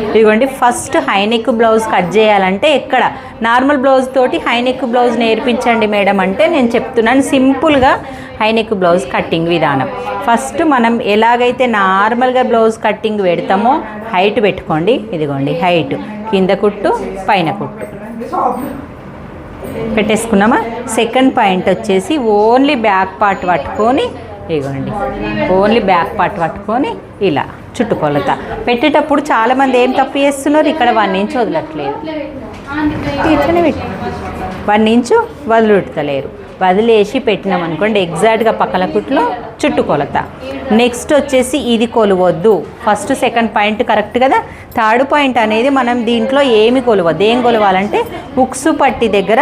ఇదిగోండి first high neck blouse cut చేయాలంటే ఎక్కడ? నార్మల్ బ్లౌజ్ తోటి హైనెక్ బ్లౌజ్ నేర్పించండి మేడం అంటే నేను చెప్తున్నాను సింపుల్గా హైనెక్ బ్లౌజ్ కట్టింగ్ విధానం. ఫస్ట్ మనం ఎలాగైతే నార్మల్గా బ్లౌజ్ కట్టింగ్ పెడతామో హైట్ పెట్టుకోండి. ఇదిగోండి హైట్. కింద కుట్టు పైన కుట్టు. పెట్టేసుకున్నామా? సెకండ్ పాయింట్ వచ్చేసి ఓన్లీ బ్యాక్ పార్ట్ పట్టుకొని ఇదిగోండి ఓన్లీ బ్యాక్ పార్ట్ పట్టుకొని ఇలా. చుట్టుకొలత పెట్టేటప్పుడు చాలామంది ఏం తప్పు చేస్తున్నారు? ఇక్కడ వన్ ఇంచ్ వదలట్లేదు. ఇట్లనే పెట్టి. వన్ ఇంచు వదిలేసి పెట్టినాం అనుకోండి ఎగ్జాక్ట్గా పక్కల కుట్లో చుట్టుకొలత. నెక్స్ట్ వచ్చేసి ఇది కొలవద్దు. ఫస్ట్ సెకండ్ పాయింట్ కరెక్ట్ కదా? థర్డ్ పాయింట్ అనేది మనం దీంట్లో ఏమి కొలవద్దు. ఏం కొలవాలంటే ఉక్సు పట్టి దగ్గర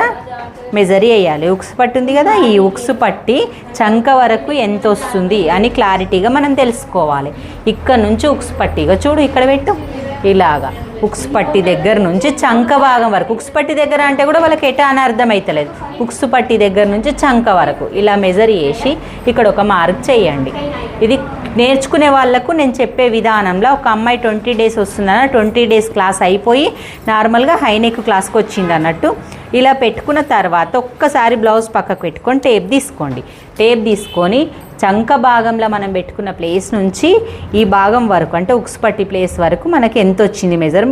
మెజరీ వేయాలి. ఉక్స్ పట్టి ఉంది కదా ఈ ఉక్స్ పట్టి చంక వరకు ఎంత వస్తుంది అని క్లారిటీగా మనం తెలుసుకోవాలి. ఇక్కడ నుంచి ఉక్స్ పట్టిగా చూడు ఇక్కడ పెట్టు. ఇలాగా ఉక్స్ పట్టి దగ్గర నుంచి చంక భాగం వరకు ఉక్స్ పట్టి దగ్గర అంటే కూడా వాళ్ళకి ఎటా అని అర్థమవుతలేదు ఉక్స్ పట్టి దగ్గర నుంచి చంక వరకు ఇలా మెజర్ చేసి ఇక్కడ ఒక మార్క్ చేయండి. ఇది నేర్చుకునే వాళ్ళకు నేను చెప్పే విధానంలో ఒక అమ్మాయి ట్వంటీ డేస్ వస్తుందన్న ట్వంటీ డేస్ క్లాస్ అయిపోయి నార్మల్గా హైనెక్ క్లాస్కి వచ్చింది అన్నట్టు ఇలా పెట్టుకున్న తర్వాత ఒక్కసారి బ్లౌజ్ పక్కకు పెట్టుకొని టేప్ తీసుకోండి. టేప్ తీసుకొని చంక భాగంలో మనం పెట్టుకున్న ప్లేస్ నుంచి ఈ భాగం వరకు అంటే ఉక్స్ పట్టి ప్లేస్ వరకు మనకి ఎంత వచ్చింది మెజర్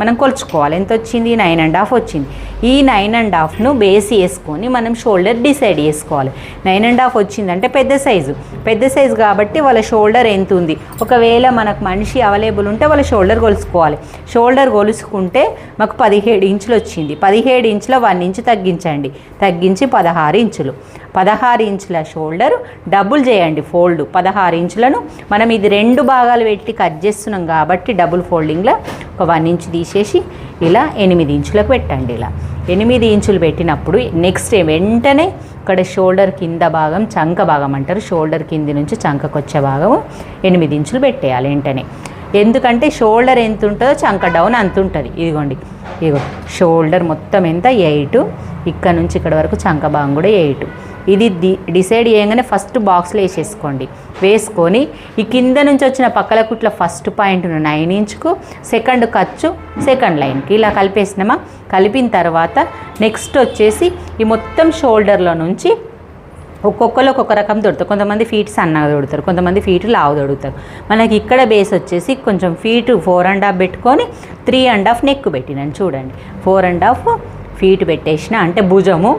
మనం కొలుచుకోవాలి. ఎంత వచ్చింది? నైన్ అండ్ హాఫ్ వచ్చింది. ఈ నైన్ అండ్ హాఫ్ను బేస్ వేసుకొని మనం షోల్డర్ డిసైడ్ చేసుకోవాలి. నైన్ అండ్ హాఫ్ వచ్చిందంటే పెద్ద సైజు. పెద్ద సైజు కాబట్టి వాళ్ళ షోల్డర్ ఎంత ఉంది? ఒకవేళ మనకు మనిషి అవైలబుల్ ఉంటే వాళ్ళ షోల్డర్ కొలుసుకోవాలి షోల్డర్ కొలుసుకుంటే మాకు పదిహేడు ఇంచులు వచ్చింది. పదిహేడు ఇంచుల వన్ ఇంచు తగ్గించండి. తగ్గించి పదహారు ఇంచులు. పదహారు ఇంచుల షోల్డర్ డబుల్ చేయండి ఫోల్డ్. పదహారు ఇంచులను మనం ఇది రెండు భాగాలు పెట్టి కట్ చేస్తున్నాం కాబట్టి డబుల్ ఫోల్డింగ్లో ఒక వన్ ఇంచ్ తీసేసి ఇలా ఎనిమిది ఇంచులకు పెట్టండి ఇలా. ఎనిమిది ఇంచులు పెట్టినప్పుడు నెక్స్ట్ వెంటనే ఇక్కడ షోల్డర్ కింద భాగం చంక భాగం అంటారు షోల్డర్ కింది నుంచి చంకకు వచ్చే భాగము ఎనిమిది ఇంచులు పెట్టేయాలి వెంటనే. ఎందుకంటే షోల్డర్ ఎంత ఉంటుందో చంక డౌన్ అంత ఉంటుంది. ఇదిగోండి. ఇదిగో షోల్డర్ మొత్తం ఎంత? ఎయిట్. ఇక్కడ నుంచి ఇక్కడ వరకు చంక భాగం కూడా ఎయిట్. ఇది డి డిసైడ్ చేయగానే ఫస్ట్ బాక్స్లో వేసేసుకోండి. వేసుకొని ఈ కింద నుంచి వచ్చిన పక్కల కుట్ల ఫస్ట్ పాయింట్ నైన్ ఇంచుకు సెకండ్ ఖర్చు సెకండ్ లైన్కి ఇలా కలిపేసినామా? కలిపిన తర్వాత నెక్స్ట్ వచ్చేసి ఈ మొత్తం షోల్డర్లో నుంచి ఒక్కొక్కరు ఒక్కొక్క రకం దొరుకుతారు కొంతమంది ఫీట్ సన్నగా దొడుతారు కొంతమంది ఫీట్ లావు దొడుతారు మనకి ఇక్కడ బేస్ వచ్చేసి కొంచెం ఫీట్ ఫోర్ అండ్ హాఫ్ పెట్టుకొని త్రీ అండ్ హాఫ్ నెక్ పెట్టినాను చూడండి. ఫోర్ అండ్ హాఫ్ ఫీట్ పెట్టేసిన అంటే భుజము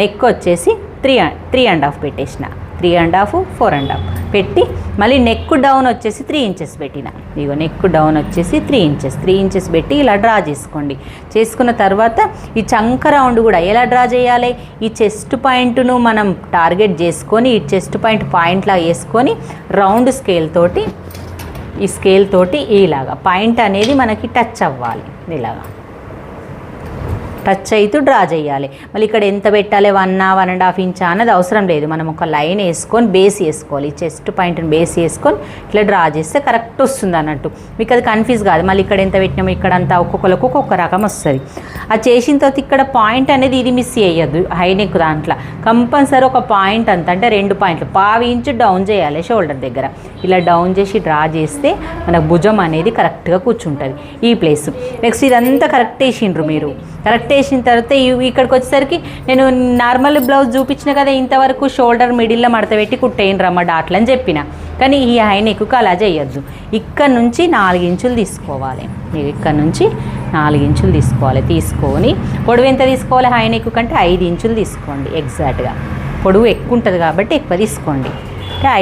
నెక్ వచ్చేసి త్రీ త్రీ అండ్ హాఫ్ పెట్టేసిన. Three and half four and half పెట్టి మళ్ళీ నెక్ డౌన్ వచ్చేసి త్రీ ఇంచెస్ పెట్టిన. ఇగో నెక్ డౌన్ వచ్చేసి త్రీ ఇంచెస్ త్రీ ఇంచెస్ పెట్టి ఇలా డ్రా చేసుకోండి. చేసుకున్న తర్వాత ఈ చంక రౌండ్ కూడా ఎలా డ్రా చేయాలి? ఈ చెస్ట్ పాయింట్ను మనం టార్గెట్ చేసుకొని ఈ చెస్ట్ పాయింట్ పాయింట్లా వేసుకొని రౌండ్ స్కేల్ తోటి ఈ స్కేల్ తోటి ఇలాగా పాయింట్ అనేది మనకి టచ్ అవ్వాలి. ఇలాగా. టచ్ అవుతూ డ్రా చేయాలి. మళ్ళీ ఇక్కడ ఎంత పెట్టాలి? వన్ వన్ అండ్ హాఫ్ ఇంచా అన్నది అవసరం లేదు. మనం ఒక లైన్ వేసుకొని బేస్ వేసుకోవాలి. చెస్ట్ పాయింట్ని బేస్ వేసుకొని ఇట్లా డ్రా చేస్తే కరెక్ట్ వస్తుంది అన్నట్టు. మీకు అది కన్ఫ్యూజ్ కాదు. మళ్ళీ ఇక్కడ ఎంత పెట్టినాము ఇక్కడ అంతా ఒక్కొక్కరికి ఒక్కొక్క రకం వస్తుంది. అది చేసిన తర్వాత ఇక్కడ పాయింట్ అనేది ఇది మిస్ చేయొద్దు. హైనెక్ దాంట్లో. కంపల్సరీ ఒక పాయింట్ అంత అంటే రెండు పాయింట్లు. పావు ఇంచు డౌన్ చేయాలి షోల్డర్ దగ్గర. ఇలా డౌన్ చేసి డ్రా చేస్తే మనకు భుజం అనేది కరెక్ట్గా కూర్చుంటుంది. ఈ ప్లేస్ నెక్స్ట్ ఇదంతా కరెక్ట్ వేసిండ్రు మీరు. కరెక్ట్ వేసిన తర్వాత ఇవి ఇక్కడికి వచ్చేసరికి నేను నార్మల్ బ్లౌజ్ చూపించిన కదా ఇంతవరకు షోల్డర్ మిడిల్లో మడత పెట్టి కుట్టేయండి రమ్మ డాట్లు అని చెప్పిన. కానీ ఈ హై ఎక్కువ అలా చేయొద్దు. ఇక్కడ నుంచి నాలుగు ఇంచులు తీసుకోవాలి. ఇక్కడ నుంచి నాలుగు ఇంచులు తీసుకోవాలి. తీసుకొని పొడవు ఎంత తీసుకోవాలి? హై ఎక్కువ కంటే ఐదు ఇంచులు తీసుకోండి ఎగ్జాక్ట్గా పొడవు ఎక్కువ ఉంటుంది కాబట్టి ఎక్కువ తీసుకోండి.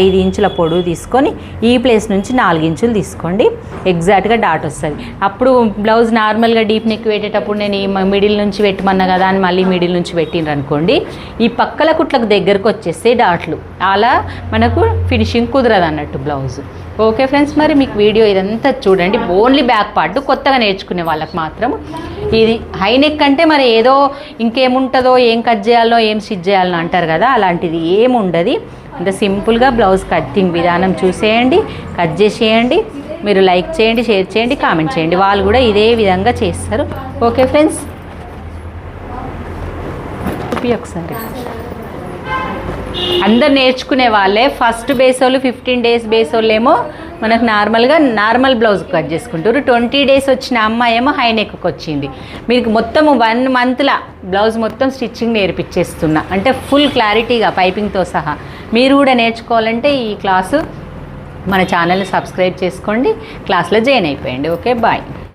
ఐదు ఇంచుల పొడవు తీసుకొని ఈ ప్లేస్ నుంచి నాలుగు ఇంచులు తీసుకోండి. ఎగ్జాక్ట్గా డాట్ వస్తుంది. అప్పుడు బ్లౌజ్ నార్మల్గా డీప్ నెక్ పెట్టేటప్పుడు నేను ఈ మిడిల్ నుంచి పెట్టమన్నా కదా అని మళ్ళీ మిడిల్ నుంచి పెట్టిండ్రు అనుకోండి. ఈ పక్కల కుట్లకు దగ్గరకు వచ్చేస్తే డాట్లు అలా మనకు ఫినిషింగ్ కుదరదు అన్నట్టు బ్లౌజ్ ఓకే ఫ్రెండ్స్ మరి మీకు వీడియో ఇదంతా చూడండి. ఓన్లీ బ్యాక్ పార్ట్ కొత్తగా నేర్చుకునే వాళ్ళకి మాత్రం ఇది హై నెక్ అంటే మరి ఏదో ఇంకేముంటుందో ఏం కట్ చేయాలో ఏం స్టిచ్ చేయాలనో అంటారు కదా అలాంటిది ఏముండదు. ఇంత సింపుల్గా బ్లౌజ్ కటింగ్ విధానం చూసేయండి కట్ చేసేయండి మీరు లైక్ చేయండి షేర్ చేయండి కామెంట్ చేయండి. వాళ్ళు కూడా ఇదే విధంగా చేస్తారు. Okay friends? ఒకసారి. అందరు నేర్చుకునే వాళ్ళే. ఫస్ట్ బేస్ వాళ్ళు ఫిఫ్టీన్ డేస్ బేస్ వాళ్ళు ఏమో మనకు నార్మల్గా నార్మల్ బ్లౌజ్ కట్ చేసుకుంటారు. ట్వంటీ డేస్ వచ్చిన అమ్మాయి ఏమో హై నెక్కి వచ్చింది మీకు మొత్తం వన్ మంత్లో బ్లౌజ్ మొత్తం స్టిచ్చింగ్ నేర్పించేస్తున్నా అంటే ఫుల్ క్లారిటీగా పైపింగ్తో సహా. మీరు కూడా నేర్చుకోవాలంటే ఈ క్లాసు మన ఛానల్ని సబ్స్క్రైబ్ చేసుకోండి. క్లాస్లో జాయిన్ అయిపోయండి. Okay bye.